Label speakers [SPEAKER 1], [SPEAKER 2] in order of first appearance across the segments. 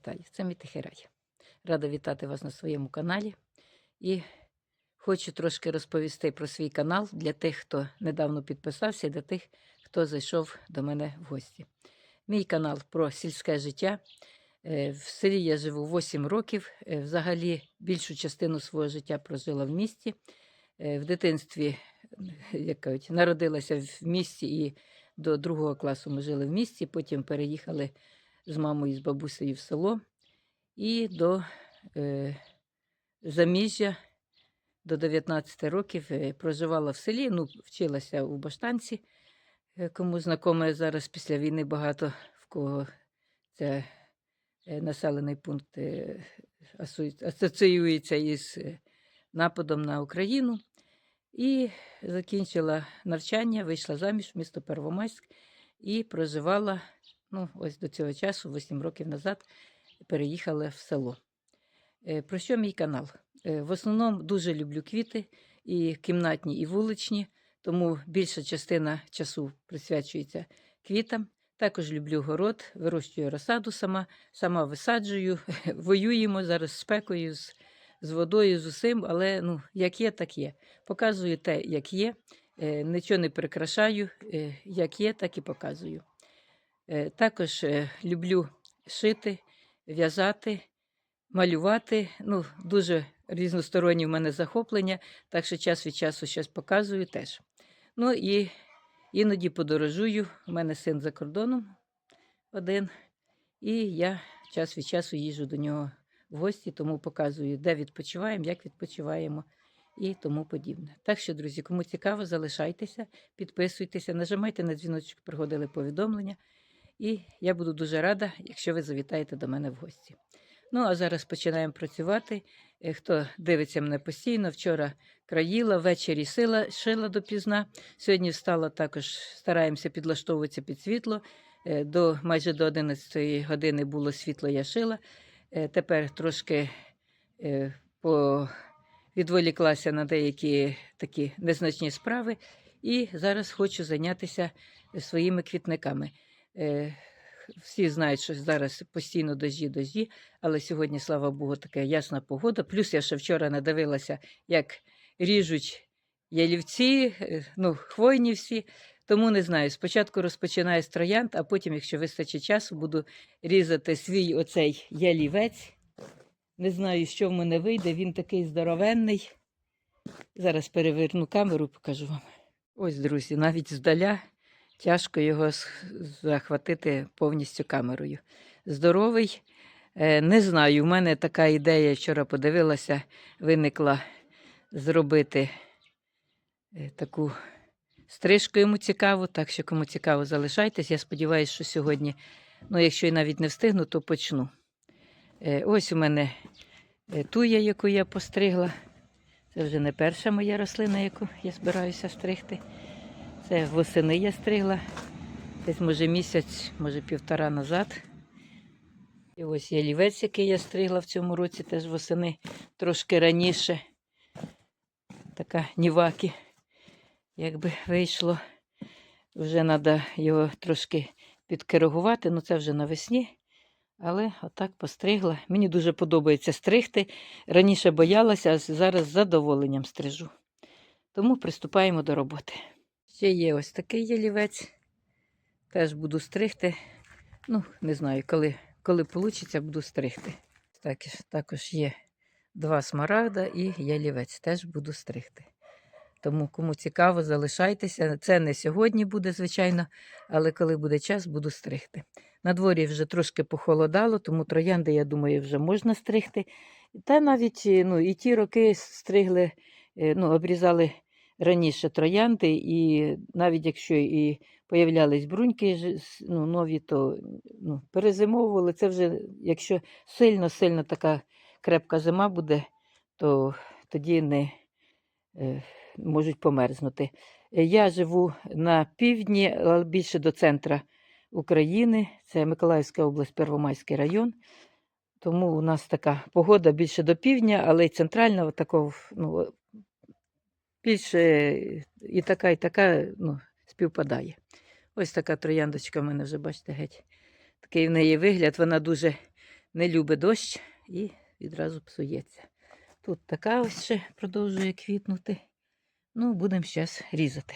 [SPEAKER 1] вітаю! Це мій тихий. Рада вітати вас на своєму каналі. І хочу трошки розповісти про свій канал для тих, хто недавно підписався, і для тих, хто зайшов до мене в гості. Мій канал про сільське життя. Е, В селі я живу 8 років. Е, Взагалі більшу частину свого життя прожила в місті. Е, В дитинстві як кажуть, народилася в місті і до другого класу ми жили в місті, потім переїхали з мамою і з бабусею в село. І до е, заміжжя до 19 років е, проживала в селі, ну, вчилася у Баштанці. Е, Кому знакоме зараз після війни багато в кого це населений пункт е, асоціюється із е, нападом на Україну. І закінчила навчання, вийшла заміж в місто Первомайськ і проживала ну, ось до цього часу, 8 років назад, переїхала в село. Е, Про що мій канал? Е, В основному дуже люблю квіти, і кімнатні, і вуличні, тому більша частина часу присвячується квітам. Також люблю город, вирощую розсаду сама, сама висаджую, воюємо зараз з спекою, з, з водою, з усім, але ну, як є, так є. Показую те, як є, е, нічого не прикрашаю, як є, так і показую. Е, Також е, люблю шити, в'язати, малювати. Ну, дуже різносторонні в мене захоплення, так що час від часу щось показую теж. Ну і іноді подорожую. У мене син за кордоном один, і я час від часу їжджу до нього в гості, тому показую, де відпочиваємо, як відпочиваємо і тому подібне. Так що, друзі, кому цікаво, залишайтеся, підписуйтеся, нажимайте на дзвіночок, приходили повідомлення. І я буду дуже рада, якщо ви завітаєте до мене в гості. Ну, а зараз починаємо працювати. Е, Хто дивиться мене постійно, вчора країла, ввечері сила, шила допізна. Сьогодні встала також, стараємося підлаштовуватися під світло. Е, До майже до 11 години було світло, я шила. Е, Тепер трошки по... відволіклася на деякі такі незначні справи. І зараз хочу зайнятися своїми квітниками. Е, Всі знають, що зараз постійно дожді, дожді, але сьогодні, слава Богу, така ясна погода. Плюс я ще вчора надивилася, як ріжуть ялівці, е, ну, хвойні всі. Тому не знаю. Спочатку розпочинаю троянд, а потім, якщо вистачить часу, буду різати свій оцей ялівець. Не знаю, що в мене вийде. Він такий здоровенний. Зараз переверну камеру, покажу вам. Ось, друзі, навіть здаля тяжко його захватити повністю камерою. Здоровий. Е, Не знаю, у мене така ідея, вчора подивилася, виникла зробити е, таку стрижку йому цікаву. Так що, кому цікаво, залишайтесь. Я сподіваюся, що сьогодні, ну, якщо я навіть не встигну, то почну. Е, Ось у мене туя, яку я постригла. Це вже не перша моя рослина, яку я збираюся стригти. Це восени я стригла. Десь, може, місяць, може, півтора назад. І ось є лівець, який я стригла в цьому році, теж восени трошки раніше. Така ніваки, якби вийшло. Вже треба його трошки підкоригувати, ну це вже навесні. Але отак постригла. Мені дуже подобається стригти. Раніше боялася, а зараз з задоволенням стрижу. Тому приступаємо до роботи. Ще є ось такий ялівець. Теж буду стригти. Ну, не знаю, коли, коли вийде, буду стригти. Також, також є два смарагда і ялівець. Теж буду стригти. Тому, кому цікаво, залишайтеся. Це не сьогодні буде, звичайно, але коли буде час, буду стригти. На дворі вже трошки похолодало, тому троянди, я думаю, вже можна стригти. Та навіть ну, і ті роки стригли, е, ну, обрізали раніше троянди, і навіть якщо і появлялись бруньки ну, нові, то ну, перезимовували. Це вже, якщо сильно-сильно така крепка зима буде, то тоді не е, можуть померзнути. Я живу на півдні, але більше до центра України. Це Миколаївська область, Первомайський район. Тому у нас така погода більше до півдня, але й центральна, такого, ну, більше і така, і така ну, співпадає. Ось така трояндочка в мене вже, бачите, геть. Такий в неї вигляд. Вона дуже не любить дощ і відразу псується. Тут така ось ще продовжує квітнути. Ну, будемо зараз різати.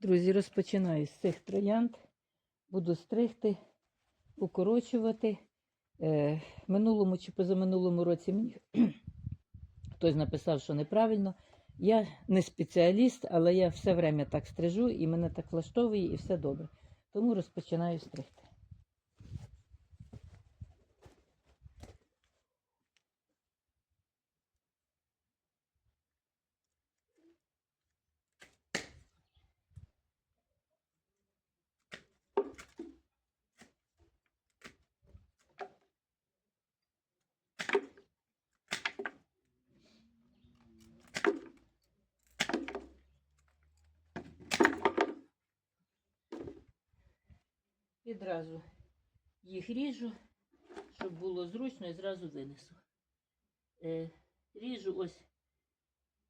[SPEAKER 1] Друзі, розпочинаю з цих троянд. Буду стригти, укорочувати. Е, минулому чи позаминулому році мені хтось написав, що неправильно. Я не спеціаліст, але я все время так стрижу і мене так влаштовує, і все добре. Тому розпочинаю стригти. Відразу їх ріжу, щоб було зручно і зразу винесу. Е, ріжу ось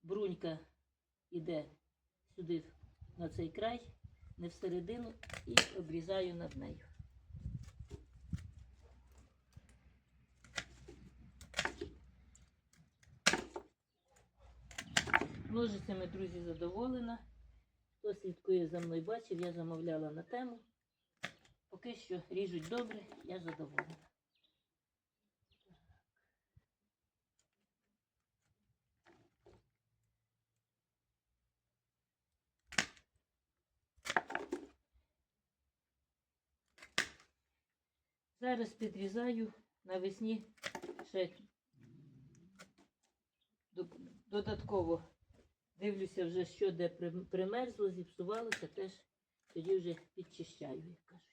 [SPEAKER 1] брунька іде сюди на цей край, не всередину, і обрізаю над нею. Ножицями, друзі, задоволена. Хто слідкує за мною бачив, я замовляла на тему. Поки що ріжуть добре, я задоволена. Зараз підрізаю навесні ще додатково дивлюся вже, що де примерзло, зіпсувалося, теж тоді вже підчищаю, як кажуть.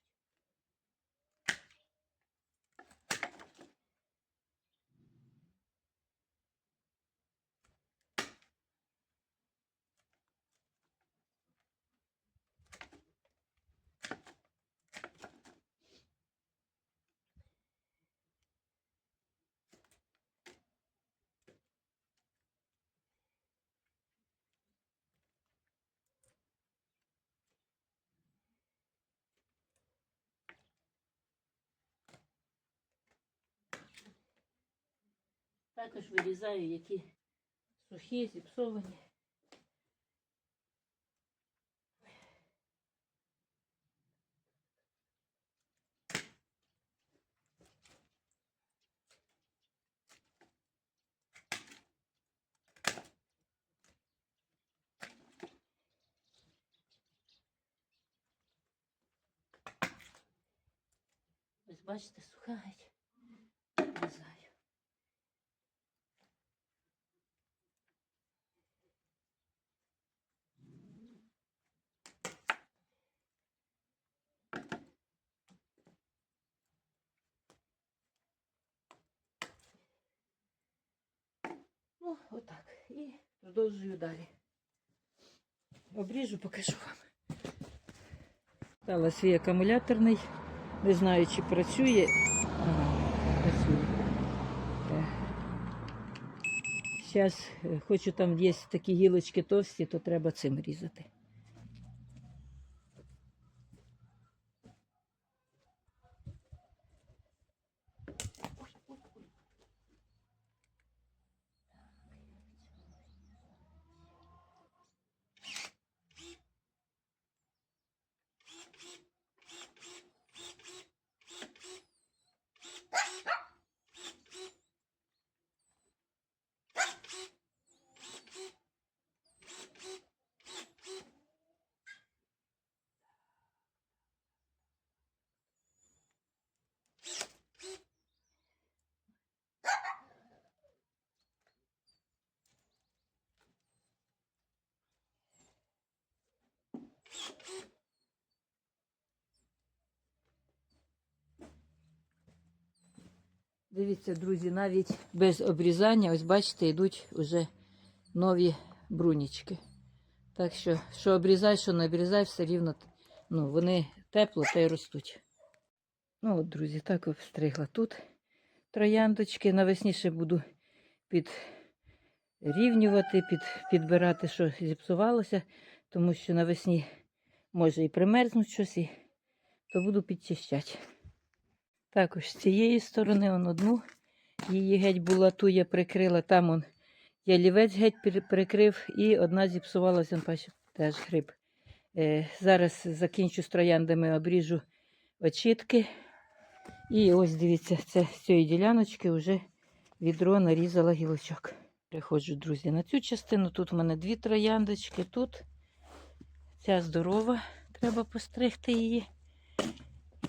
[SPEAKER 1] Також вирізаю, які сухі, зіпсовані. Ось бачите, суха геть. Вирізаю. Ну, отак. І продовжую далі. Обріжу, покажу вам. Стала свій акумуляторний. Не знаю, чи працює. Працює. Зараз хочу там є такі гілочки товсті, то треба цим різати. Дивіться, друзі, навіть без обрізання, ось бачите, йдуть вже нові брунічки. Так що, що обрізай, що не обрізай, все рівно ну, вони тепло та й ростуть. Ну от, друзі, так обстригла тут трояндочки. Навесні ще буду підрівнювати, під, підбирати, що зіпсувалося, тому що навесні може і примерзнуть щось, і, то буду підчищати. Також з цієї сторони он одну. Її геть була ту, я прикрила, там он ялівець геть прикрив, і одна зіпсувалася, теж гриб. Е, зараз закінчу з трояндами, обріжу очітки. І ось дивіться, це з цієї діляночки вже відро нарізала гілочок. Приходжу, друзі, на цю частину. Тут у мене дві трояндочки, тут ця здорова, треба постригти її.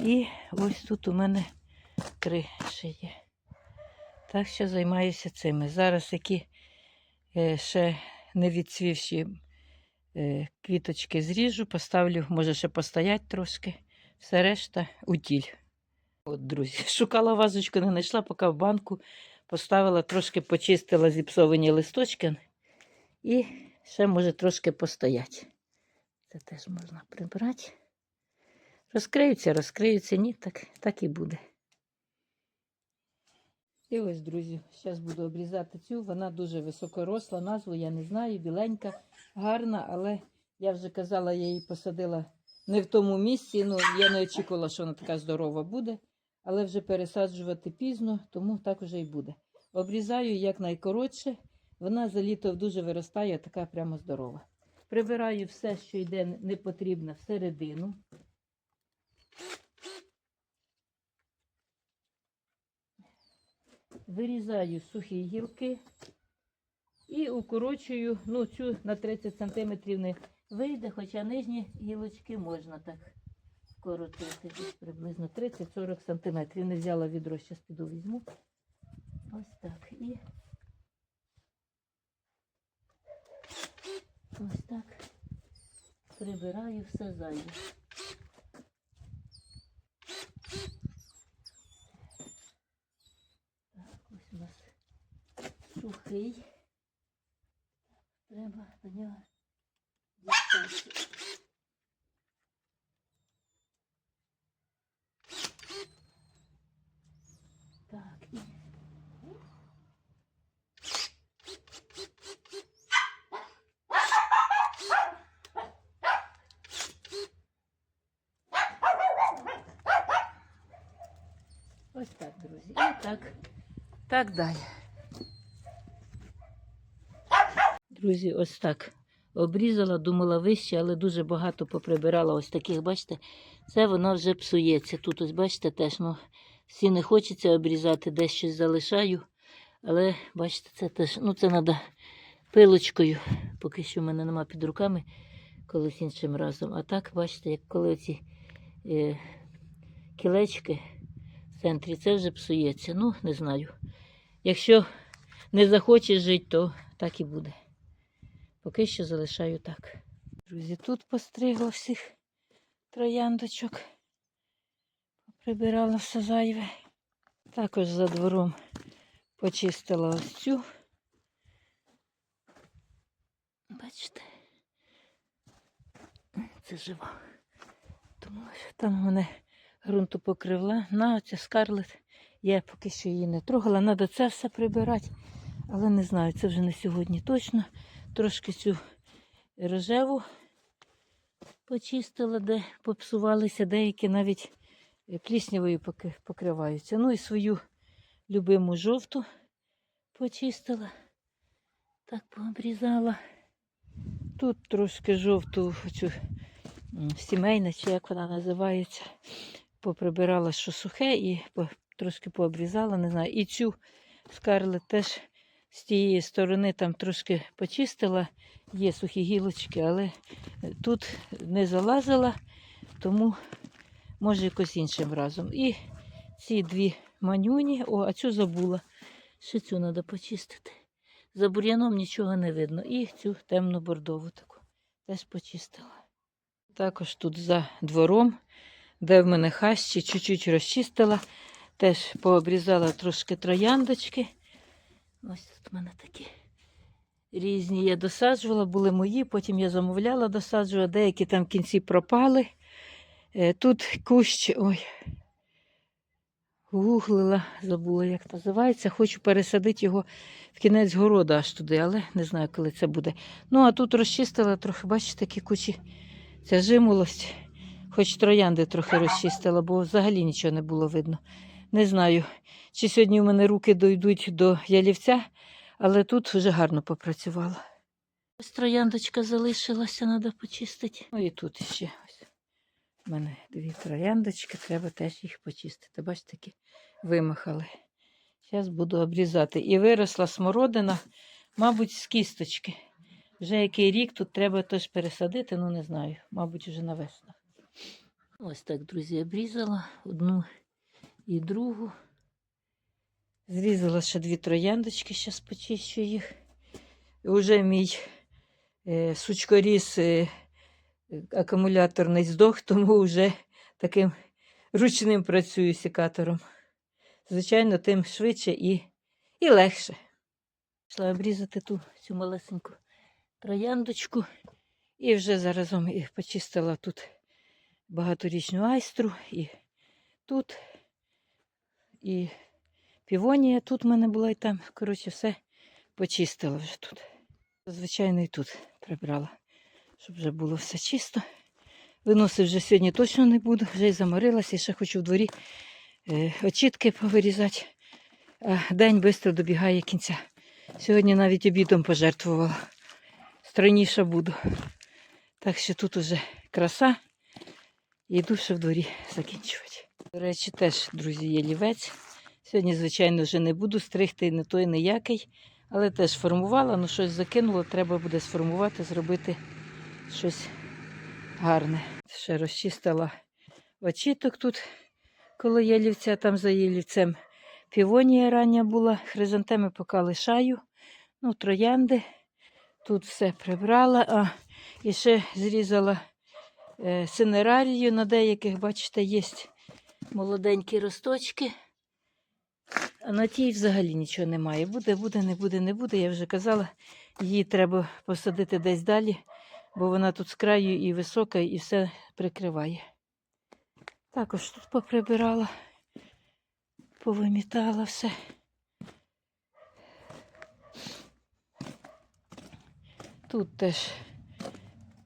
[SPEAKER 1] І ось тут у мене три ще є. Так що займаюся цими. Зараз які е, ще не відцвівші е, квіточки зріжу, поставлю, може ще постоять трошки. Все решта утіль. От, друзі, шукала вазочку, не знайшла, поки в банку поставила, трошки почистила зіпсовані листочки. І ще може трошки постоять. Це теж можна прибрати. Розкриються, розкриються, ні, так, так і буде. І ось, друзі, зараз буду обрізати цю. Вона дуже високоросла, назву я не знаю, біленька, гарна, але я вже казала, я її посадила не в тому місці. Ну, я не очікувала, що вона така здорова буде, але вже пересаджувати пізно, тому так вже і буде. Обрізаю якнайкоротше. Вона за літо дуже виростає, така прямо здорова. Прибираю все, що йде непотрібне всередину. Вирізаю сухі гілки і укорочую, ну, цю на 30 см не вийде, хоча нижні гілочки можна так коротити. Приблизно 30-40 см. Не взяла відро, зараз піду візьму. Ось так. І ось так прибираю все зайве. Так, ось у нас сухий. Треба на нього дістати. Так, і Ось так, друзі. І так, так далі. Друзі, ось так. Обрізала, думала вище, але дуже багато поприбирала ось таких, бачите, це воно вже псується. Тут ось, бачите, теж, ну, всі не хочеться обрізати, десь щось залишаю. Але, бачите, це теж, ну, це треба пилочкою. Поки що в мене нема під руками, колись іншим разом. А так, бачите, як коли ці е, кілечки центрі, це вже псується. Ну, не знаю. Якщо не захоче жити, то так і буде. Поки що залишаю так. Друзі, тут постригла всіх трояндочок. Прибирала все зайве. Також за двором почистила ось цю. Бачите? Це жива. Тому що там у мене ґрунту покривла. На оця скарлет. Я поки що її не трогала. Треба це все прибирати. Але не знаю, це вже не сьогодні точно. Трошки цю рожеву почистила, де попсувалися, деякі навіть е, пліснявою покриваються. Ну і свою любиму жовту почистила. Так пообрізала. Тут трошки жовту цю сімейна, чи як вона називається, поприбирала, що сухе, і трошки пообрізала, не знаю. І цю скарлет теж з тієї сторони там трошки почистила, є сухі гілочки, але е, тут не залазила, тому може якось іншим разом. І ці дві манюні, о, а цю забула. Ще цю треба почистити. За бур'яном нічого не видно. І цю темно-бордову таку теж почистила. Також тут за двором, де в мене хащі, чуть-чуть розчистила. Теж пообрізала трошки трояндочки. Ось тут в мене такі різні я досаджувала, були мої, потім я замовляла, досаджувала, деякі там в кінці пропали. Е, Тут кущ, ой, гуглила, забула, як називається. Хочу пересадити його в кінець городу аж туди, але не знаю, коли це буде. Ну, а тут розчистила трохи, бачите, такі кучі. Ця жимолость, хоч троянди трохи розчистила, бо взагалі нічого не було видно. Не знаю, чи сьогодні у мене руки дойдуть до ялівця, але тут вже гарно попрацювала. Ось трояндочка залишилася, треба почистити. Ну і тут ще ось. У мене дві трояндочки, треба теж їх почистити. Бачите, такі вимахали. Зараз буду обрізати. І виросла смородина, мабуть, з кісточки. Вже який рік тут треба теж пересадити, ну не знаю, мабуть, вже на весну. Ось так, друзі, обрізала одну і другу. Зрізала ще дві трояндочки, зараз почищу їх. Уже мій е, сучкоріз е, акумуляторний здох, тому вже таким ручним працюю секатором. Звичайно, тим швидше і, і легше. Пішла обрізати ту цю малесеньку трояндочку. І вже заразом і почистила тут багаторічну айстру, і тут, і півонія тут в мене була, і там, коротше, все почистила вже тут. Звичайно, і тут прибрала, щоб вже було все чисто. Виносити вже сьогодні точно не буду, вже й заморилася, і ще хочу в дворі е, очітки повирізати. А день швидко добігає кінця. Сьогодні навіть обідом пожертвувала. Стройніша буду. Так що тут уже краса. Йду ще в дворі закінчувати. До речі, теж, друзі, є лівець. Сьогодні, звичайно, вже не буду стригти не той, ніякий. Але теж формувала, ну щось закинула, треба буде сформувати, зробити щось гарне. Ще розчистила очіток тут, коли є лівця, там за ялівцем півонія рання була, хризантеми поки лишаю, ну, троянди. Тут все прибрала, а і ще зрізала синерарію. На деяких, бачите, є молоденькі росточки. А на тій взагалі нічого немає. Буде, буде, не буде, не буде. Я вже казала, її треба посадити десь далі, бо вона тут з краю і висока, і все прикриває. Також тут поприбирала, повимітала все. Тут теж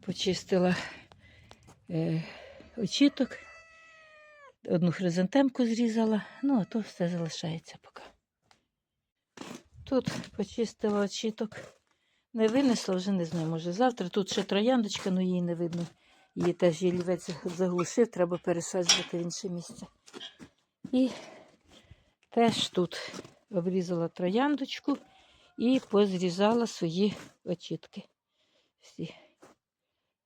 [SPEAKER 1] почистила е, очіток, одну хризантемку зрізала, ну а то все залишається поки. Тут почистила очіток. Не винесла, вже не знаю, може завтра. Тут ще трояндочка, але її не видно. Її теж ялівець заглушив, треба пересаджувати в інше місце. І теж тут обрізала трояндочку і позрізала свої очітки. Всі.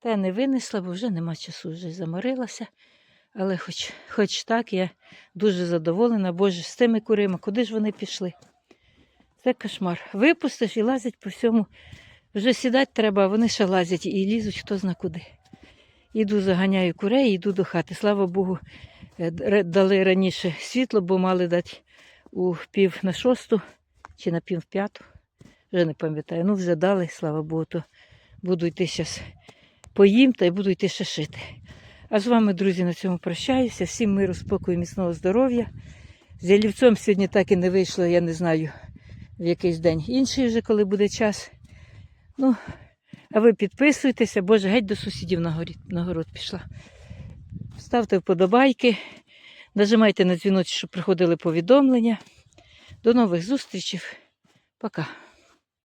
[SPEAKER 1] Та не винесла, бо вже нема часу, вже заморилася. Але хоч, хоч так, я дуже задоволена, боже, з тими курима, куди ж вони пішли? Це кошмар. Випустиш і лазять по всьому. Вже сідати треба, а вони ще лазять і лізуть хто зна куди. Іду, заганяю курей, йду до хати. Слава Богу, е, дали раніше світло, бо мали дати у пів на шосту чи на пів п'яту. Вже не пам'ятаю. Ну, вже дали, слава Богу, то буду йти зараз поїм та й буду йти ще шити. А з вами, друзі, на цьому прощаюся. Всім миру, спокою, міцного здоров'я. З ялівцем сьогодні так і не вийшло, я не знаю, в якийсь день інший вже, коли буде час. Ну, а ви підписуйтеся, боже, геть до сусідів на горі- на город пішла. Ставте вподобайки, нажимайте на дзвіночок, щоб приходили повідомлення. До нових зустрічей. Пока.